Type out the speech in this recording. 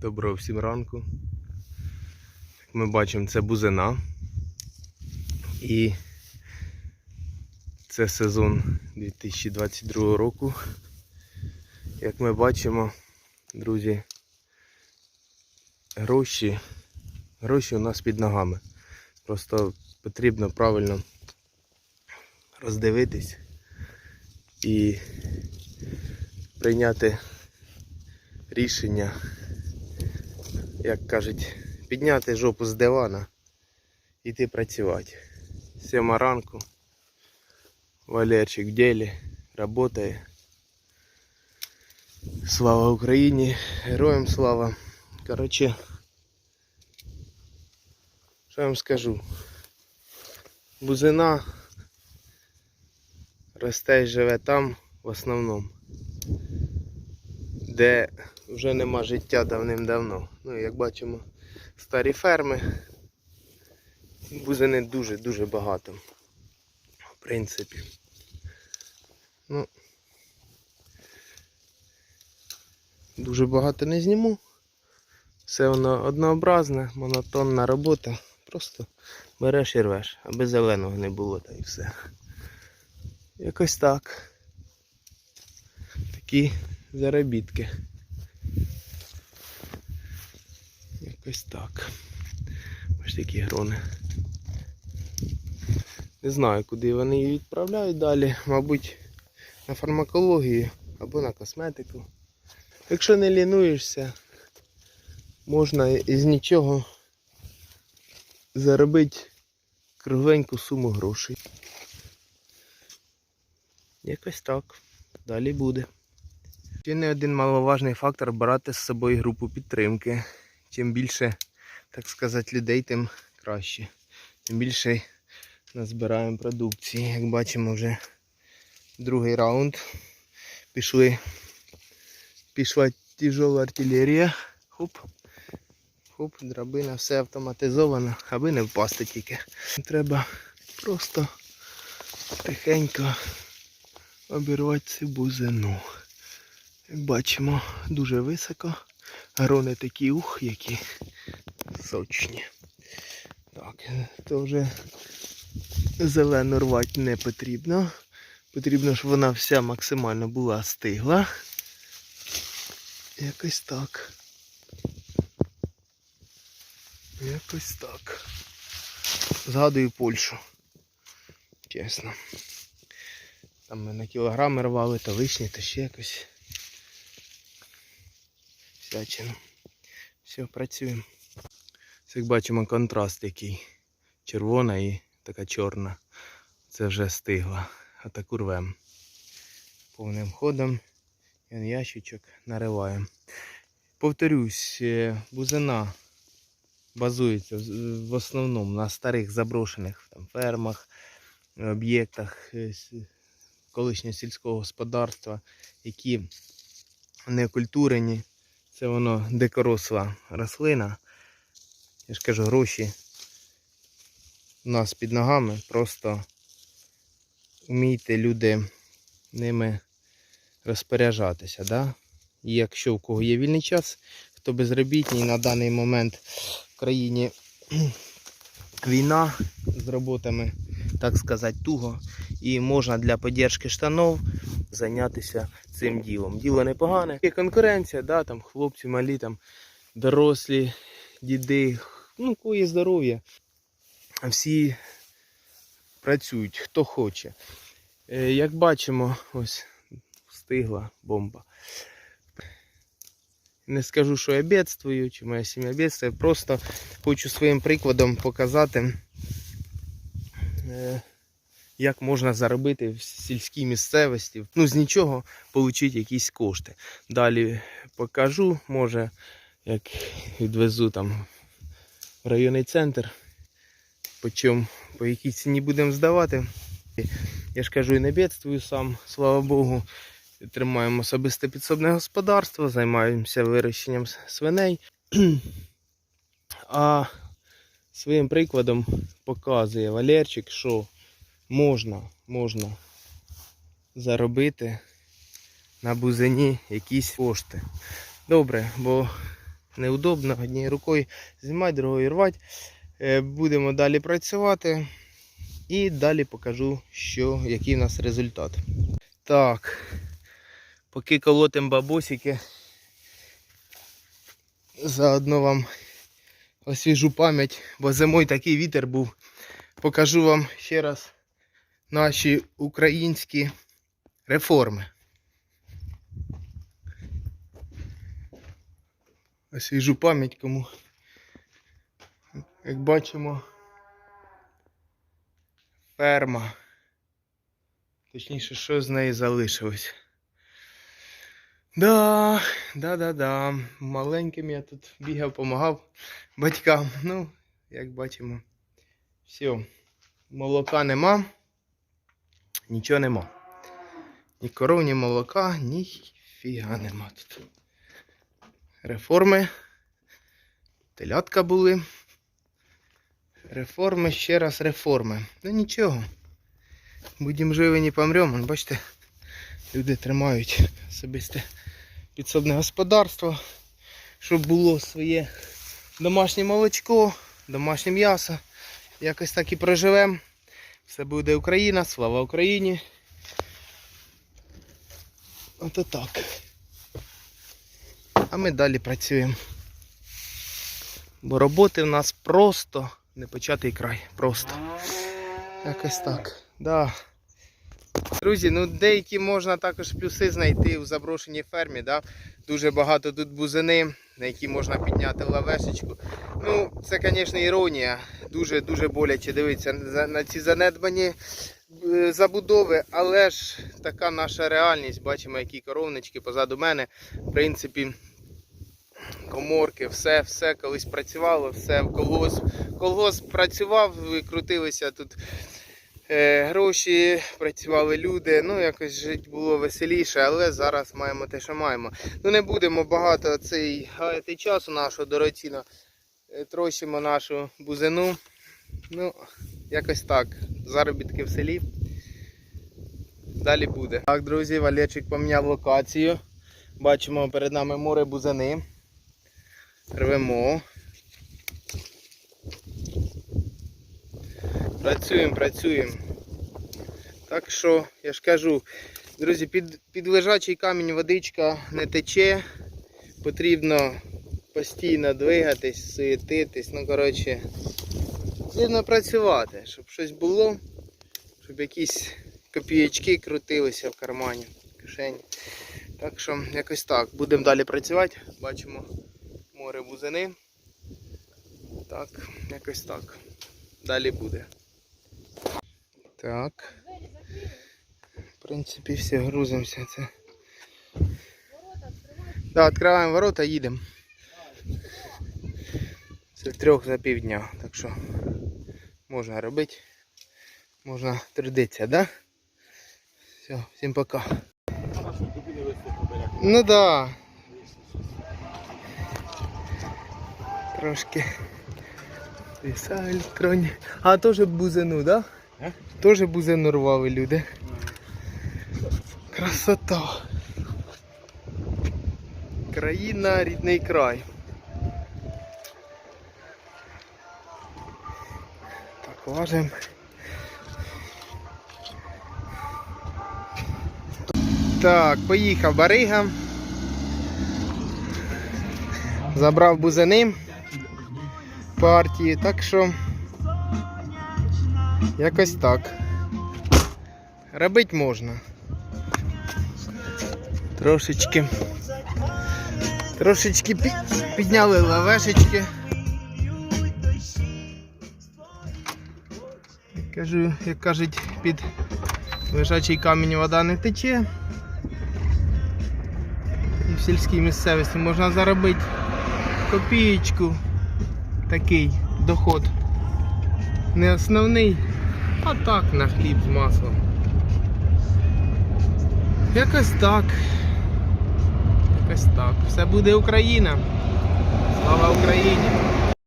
Доброго всім ранку. Як ми бачимо, це бузина. І це сезон 2022 року. Як ми бачимо, друзі, гроші, гроші у нас під ногами. Просто потрібно правильно роздивитись і прийняти рішення, як кажуть, підняти жопу з дивана йти працювати. Сьома ранку. Валерчик в ділі, працює. Слава Україні, героям слава. Коротше, що я вам скажу? Бузина росте і живе там в основному, де вже нема життя давним-давно. Ну, як бачимо, старі ферми. Бузини дуже-дуже багато. В принципі. Ну, дуже багато не зніму. Все воно однообразне, монотонна робота. Просто береш і рвеш, аби зеленого не було, та і все. Якось так. Такі заробітки. Якось так. Ось такі грони. Не знаю, куди вони її відправляють далі. Мабуть, на фармакологію або на косметику. Якщо не лінуєшся, можна із нічого заробити кругленьку суму грошей. Якось так. Далі буде. Ще не один маловажний фактор брати з собою групу підтримки. Чим більше, так сказати, людей, тим краще. Тим більше назбираємо продукції. Як бачимо, вже другий раунд. Пішли. Пішла тяжела артилерія. Хоп. Хоп, драбина, все автоматизовано, аби не впасти тільки. Треба просто тихенько обірвати цю бузину. Як бачимо, дуже високо. Грони такі ух, які сочні. Так, то вже зелену рвати не потрібно. Потрібно, щоб вона вся максимально була стигла. Якось так. Якось так. Згадую Польщу. Чесно. Там ми на кілограми рвали, то вишні, то ще якось. Всячину. Все, працюємо. Як бачимо, контраст який. Червона і така чорна. Це вже стигла. А таку рвем. Повним ходом. І ящичок нариваємо. Повторюсь, е, бузина базується в- в основному на старих заброшених там, фермах, об'єктах е, колишнього сільського господарства, які не культурені. Це воно дикоросла рослина. Я ж кажу, гроші у нас під ногами. Просто вмійте люди ними розпоряджатися. Да? І якщо у кого є вільний час, хто безробітний на даний момент в країні війна з роботами, так сказати, туго. І можна для підтримки штанов зайнятися цим ділом. Діло непогане. Є конкуренція, да, там хлопці малі, там дорослі, діди, ну, є здоров'я. Всі працюють, хто хоче. Е, Як бачимо, ось встигла бомба. Не скажу, що я бедствую, чи моя сім'я бедствує, просто хочу своїм прикладом показати, е, як можна заробити в сільській місцевості. Ну, з нічого отримати якісь кошти. Далі покажу, може, як відвезу там в районний центр, по чому, по якій ціні будемо здавати. Я ж кажу, і не бедствую сам, слава Богу. Тримаємо особисте підсобне господарство, займаємося вирощенням свиней. А своїм прикладом показує Валерчик, що можна, можна заробити на бузині якісь кошти. Добре, бо неудобно однією рукою знімати, другою рвати. Е, Будемо далі працювати і далі покажу, що, який у нас результат. Так, поки колотим бабусики, заодно вам освіжу пам'ять, бо зимою такий вітер був. Покажу вам ще раз наші українські реформи. Освіжу пам'ять кому. Як бачимо, ферма. Точніше, що з неї залишилось. Да, да, да, да. Маленьким я тут бігав, допомагав батькам. Ну, як бачимо, все. Молока нема. Нічого нема. Ні коров, ні молока, ні фіга нема тут. Реформи. Телятка були. Реформи, ще раз реформи. Ну нічого. Будемо живі, не помремо. Бачите, люди тримають особисте підсобне господарство, щоб було своє домашнє молочко, домашнє м'ясо. Якось так і проживемо. Все буде Україна, слава Україні. Ото так. А ми далі працюємо. Бо роботи в нас просто не початий край. Просто. Якось так. Да. Друзі, ну деякі можна також плюси знайти у заброшеній фермі. Да? Дуже багато тут бузини, на які можна підняти лавешечку. Ну, це, звісно, іронія. Дуже-дуже боляче дивитися на- ці занедбані е, забудови, але ж така наша реальність. Бачимо, які коровнички позаду мене. В принципі, коморки, все, все колись працювало, все колгосп. Колгосп працював, крутилися тут гроші, працювали люди. Ну, якось жити було веселіше, але зараз маємо те, що маємо. Ну, не будемо багато цей гаяти часу нашого дорогоцінно. Е, Трощимо нашу бузину. Ну, якось так. Заробітки в селі. Далі буде. Так, друзі, Валерчик поміняв локацію. Бачимо перед нами море бузини. Рвемо. Працюємо, працюємо. Так що, я ж кажу, друзі, під, під лежачий камінь водичка не тече. Потрібно постійно двигатись, суетитись. Ну, коротше, потрібно працювати, щоб щось було, щоб якісь копієчки крутилися в кармані, в кишені. Так що, якось так. Будемо далі працювати. Бачимо море бузини. Так, якось так. Далі буде. Так. В принципі, все, грузимося. Це. Да, відкриваємо ворота, їдемо. Це трьох за півдня, так що можна робити. Можна трудитися, да? Все, всім пока. Ну да. Трошки. Віса електронні. А теж бузину, да? Теж бузину рвали люди. Красота. Країна, рідний край. Так, важимо. Так, поїхав барига. Забрав бузини партії, так що якось так. Робити можна. Трошечки. Трошечки пі- підняли лавешечки. Кажу, як кажуть, під лежачий камінь вода не тече. І в сільській місцевості можна заробити копієчку. Такий доход. Не основний, а так на хліб з маслом. Якось так. Якось так. Все буде Україна. Слава Україні!